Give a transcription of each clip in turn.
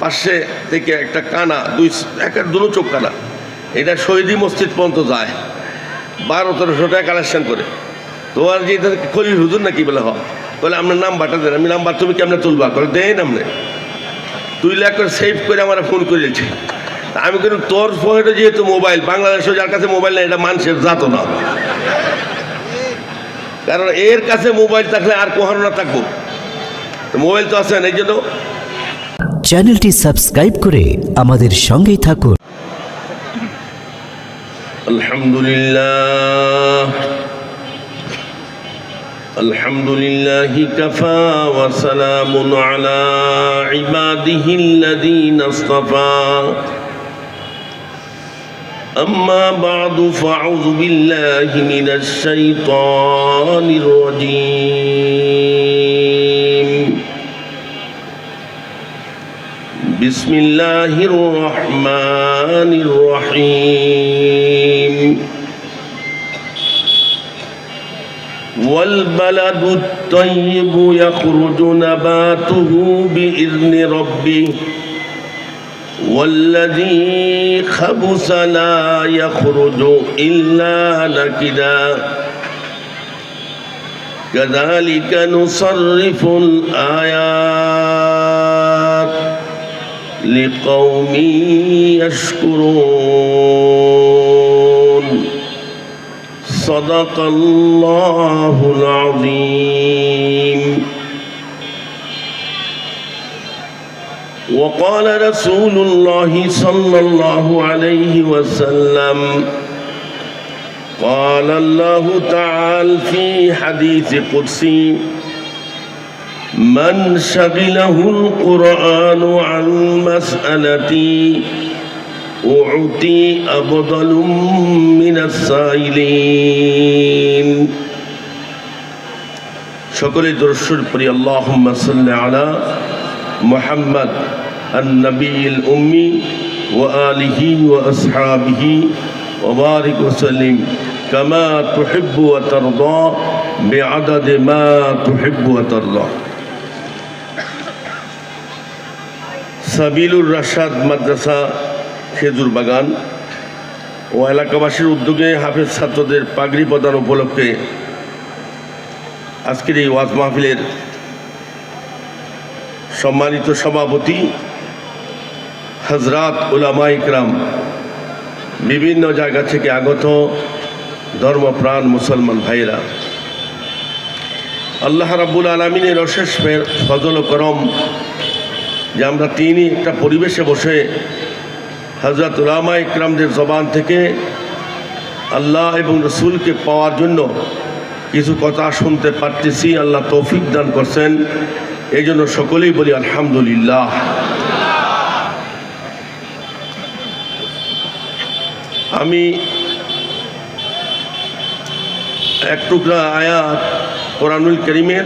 পাশে থেকে একটা কানা, দুই একের দুটো চোখ কানা। এটা শহীদি মসজিদ পর্যন্ত যায়। বারো, তেরোশো টাকা কালেকশন করে। তোমার যে এটা খলিল হুজুর নাকি বলে হ বলে, আপনার নাম্বারটা দেন। আমি নাম্বার তুমি কেমনে তুলবা? করে দেন আপনি। তুই লাখ করে সেভ করে আমার ফোন করেছি। আমি কিন্তু তোর ফোনে যেহেতু মোবাইল বাংলাদেশে যার কাছে মোবাইল নেই, এটা মানুষের জাত না। কারণ এর কাছে মোবাইল থাকলে আর কোহানো না থাকব। মোবাইল তো আছে না, এই জন্য চ্যানেলটি সাবস্ক্রাইব করে আমাদের সঙ্গেই থাকুন الحمد لله الحمد لله كفى وسلام على عباده الذين اصطفى أما بعد فأعوذ بالله من الشيطان الرجيم بسم الله الرحمن الرحيم والبلد الطيب يخرج نباته بإذن ربه والذي خبث لا يخرج إلا نكدا كذلك نصرف الآيات لقوم يشكرون صدق الله العظيم وقال رسول الله صلى الله عليه وسلم قال الله تعالى في حديث قدسي من شغله القرآن عن مسألتي أعطي أفضل من السائلين সকলে দর্শন করি আল্লাহুম্মা সাল্লি আলা মুহাম্মদ النبي الأمي وآله وأصحابه وبارك وسلم كما تحب وترضى بعدد ما تحب وترضى সাবিলুর রাশাদ মাদ্রাসা খেজুর বাগান ও এলাকাবাসীর উদ্যোগে হাফেজ ছাত্রদের পাগড়ি প্রদান উপলক্ষে আজকের এই ওয়াজ মাহফিলের সম্মানিত সভাপতি হজরাত উলামা ইকরাম বিভিন্ন জায়গা থেকে আগত ধর্মপ্রাণ মুসলমান ভাইরা আল্লাহ রাব্বুল আলমিনের অশেষ ফজল করম যে আমরা তিনি একটা পরিবেশে বসে হজরত উলামা ইকরামদের জবান থেকে আল্লাহ এবং রসুলকে পাওয়ার জন্য কিছু কথা শুনতে পারতেছি। আল্লাহ তৌফিক দান করছেন। এই জন্য সকলেই বলি আলহামদুলিল্লাহ। আমি এক টুকরা আয়াত কোরআনুল করিমের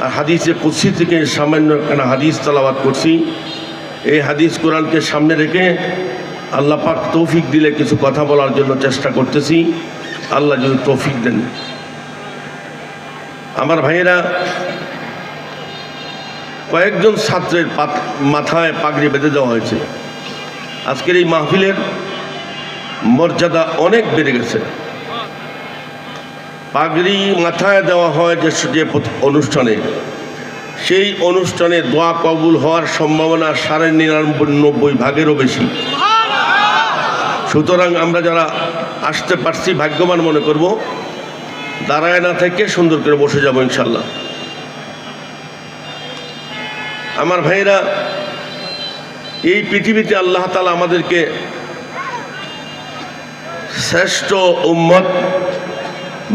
হাদিসে কুৎসি থেকে সামান্য একটা হাদিস তালাবাদ করছি। এই হাদিস কোরআনকে সামনে রেখে আল্লাহ পাক তৌফিক দিলে কিছু কথা বলার জন্য চেষ্টা করতেছি। আল্লাহ যদি তৌফিক দেন। আমার ভাইয়েরা, কয়েকজন ছাত্রের মাথায় পাগড়ি বেঁধে দেওয়া হয়েছে। আজকের এই মাহফিলের মর্যাদা অনেক বেড়ে গেছে। পাগড়ি মাথায় দেওয়া হয় যে যে অনুষ্ঠানে। সেই অনুষ্ঠানে দোয়া কবুল হওয়ার সম্ভাবনা সাড়ে নিরানব্বই ভাগেরও বেশি। সুতরাং আমরা যারা আসতে পারছি, ভাগ্যবান মনে করব দাঁড়ায় না থেকে সুন্দর করে বসে যাব ইনশাল্লাহ আমার ভাইরা এই পৃথিবীতে আল্লাহ তালা আমাদেরকে শ্রেষ্ঠ উম্মত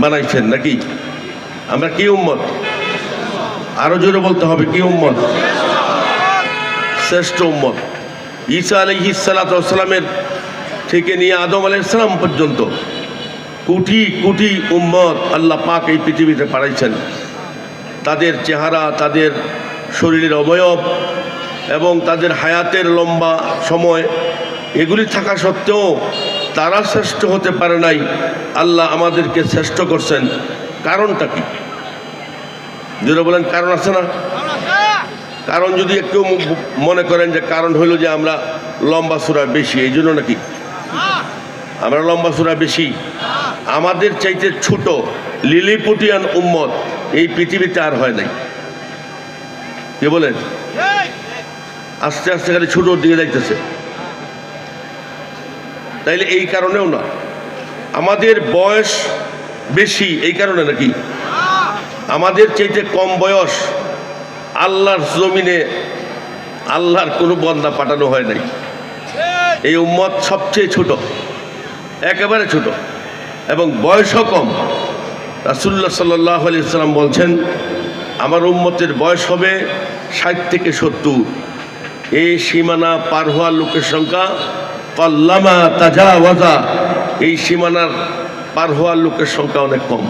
বানাইছেন নাকি? আমরা কি উম্মত? আরও জোরে বলতে হবে, কি উম্মত? শ্রেষ্ঠ উম্মত। ঈসা আলহি সালাতামের থেকে নিয়ে আদম আলাইসালাম পর্যন্ত কোটি কোটি উম্মত আল্লাহ পাক এই পৃথিবীতে পাঠাইছেন। তাদের চেহারা, তাদের শরীরের অবয়ব এবং তাদের হায়াতের লম্বা সময়, এগুলি থাকা সত্ত্বেও তারা শ্রেষ্ঠ হতে পারে নাই, আল্লাহ আমাদেরকে শ্রেষ্ঠ করছেন। কারণটা কি? যেটা বলেন, কারণ আছে না? কারণ যদি একটু মনে করেন যে কারণ হলো যে আমরা লম্বা সুরা বেশি, এই জন্য নাকি? আমরা লম্বা সুরা বেশি। আমাদের চাইতে ছোট লিলিপুটিয়ান উম্মত এই পৃথিবীতে আর হয় নাই। কে বলেন? আস্তে আস্তে খালি ছোটোর দিকে যাইতেছে। তাইলে এই কারণেও না আমাদের বয়স বেশি, এই কারণে নাকি? আমাদের চাইতে কম বয়স আল্লাহর জমিনে আল্লাহর কোনো বন্দা পাঠানো হয় নাই। এই উম্মত সবচেয়ে ছোট, একেবারে ছোট, এবং বয়সও কম। রাসুল্লাহ সাল্লাহ আলি সাল্লাম বলছেন, আমার উম্মতের বয়স হবে ষাট থেকে সত্তর। এই সীমানা পার হওয়ার লোকের সংখ্যা কল্লামা তাজা ওয়াজা এই সীমানার পার হওয়ার লোকের সংখ্যা অনেক কম।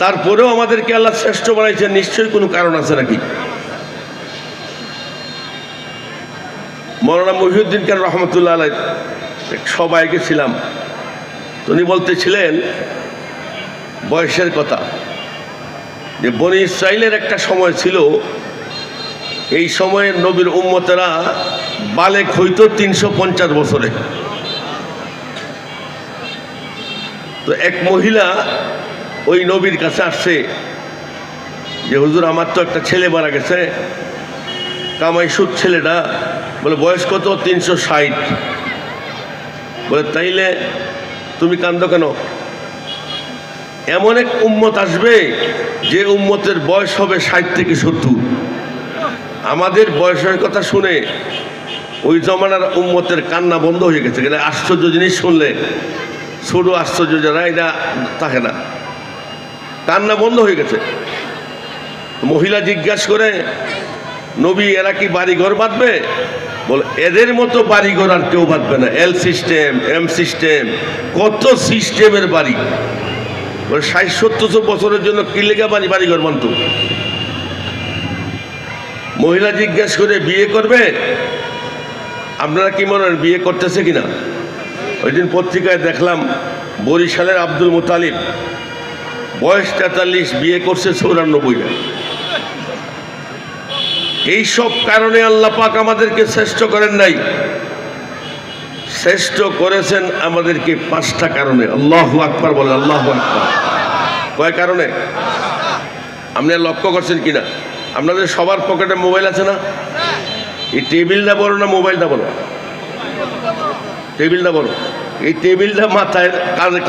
তারপরেও আমাদেরকে আল্লাহ শ্রেষ্ঠ বানাইছেন, নিশ্চয়ই কোনো কারণ আছে নাকি? মৌলানা মহিউদ্দিন খান রহমতুল্লাহ আলাই এক সবাই গেছিলাম। তো উনি বলতেছিলেন, বয়সের কথা, যে বনি ইসরায়েলের একটা সময় ছিল এই সময়ে নবীর উম্মতেরা বালেক হইতো তিনশো পঞ্চাশ বছরে। তো এক মহিলা ওই নবীর কাছে আসছে যে, হুজুর, আমার তো একটা ছেলে মারা গেছে। কামাই সুদ ছেলেটা। বলে, বয়স কত? তিনশো ষাট। বলে, তাইলে তুমি কান্দ কেন? এমন এক উম্মত আসবে যে, উম্মতের বয়স হবে ষাট থেকে সত্তর। আমাদের বয়সের কথা শুনে ওই জমানার উম্মতের কান্না বন্ধ হয়ে গেছে। কিন্তু আশ্চর্য জিনিস শুনলে? ছোট আশ্চর্য যারা এটা থাকে না। কান্না বন্ধ হয়ে গেছে। মহিলা জিজ্ঞাসা করে, নবী, এরা কি বাড়িঘর বাঁধবে? বল, এদের মতো বাড়িঘর আর কেউ বাঁধবে না। এল সিস্টেম এম সিস্টেম কত সিস্টেমের বাড়ি? বলে, ষাট সত্তর বছরের জন্য কি লেগে বাড়ি, বাড়িঘর বানতো? মহিলা জিজ্ঞাসা করে বিয়ে করবে? আপনারা কি মনে বিয়ে করতেছে কিনা? ওই দিন পত্রিকায় দেখলাম বরিশালের আব্দুল মোতালিব, বয়স তেতাল্লিশ, বিয়ে করছে চৌরানব্বইটা। এইসব কারণে আল্লাহ পাক আমাদেরকে শ্রেষ্ঠ করেন নাই। শ্রেষ্ঠ করেছেন আমাদেরকে পাঁচটা কারণে। আল্লাহ আকবার বলে আল্লাহ আকবার। কয় কারণে? আপনি লক্ষ্য করছেন কিনা? আপনাদের সবার পকেটে মোবাইল আছে না? এই টেবিলটা বড় না, মোবাইলটা বড় টেবিলটা বড় এই টেবিলটা মাথায়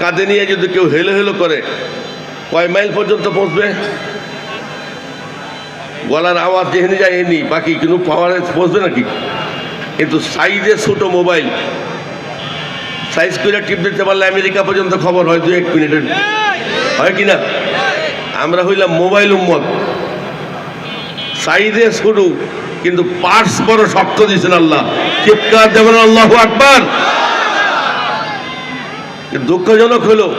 কাঁধে নিয়ে যদি কেউ হেলো হেলো করে, কয় মাইল পর্যন্ত পৌঁছবে? গলার আওয়াজ যেখানে যায় এনি বাকি কিন্তু পাওয়ারে পৌঁছবে নাকি? কিন্তু সাইজে ছোটো মোবাইল। সাইজ করে টিপ দিতে পারলে আমেরিকা পর্যন্ত খবর হয় দু এক মিনিটের। হয় কি না? আমরা হইলাম মোবাইল উম্মত। সাইজে ছোট কিন্তু পার্স বড় শক্ত দিয়েছেন আল্লাহ। চিৎকার দেবেন আল্লাহ আকবার? দুঃখজনক হলো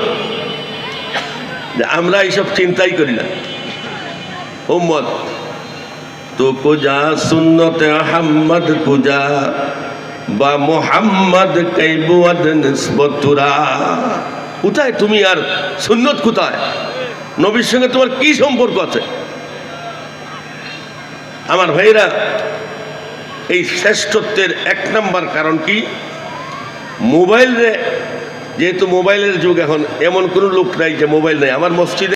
যে আমরা এইসব চিন্তাই করি না। উম্মত, তো কুজা সুন্নতে আহম্মদ কুজা বা মোহাম্মদ কৈবুয়াদ কোথায় তুমি আর সুন্নত কোথায়? নবীর সঙ্গে তোমার কি সম্পর্ক আছে? আমার ভাইরা এই শ্রেষ্ঠত্বের এক নম্বর কারণ কি? মোবাইল রে, যেহেতু মোবাইলের যুগ এখন, এমন কোনো লোক নাই যে মোবাইল নেই। আমার মসজিদে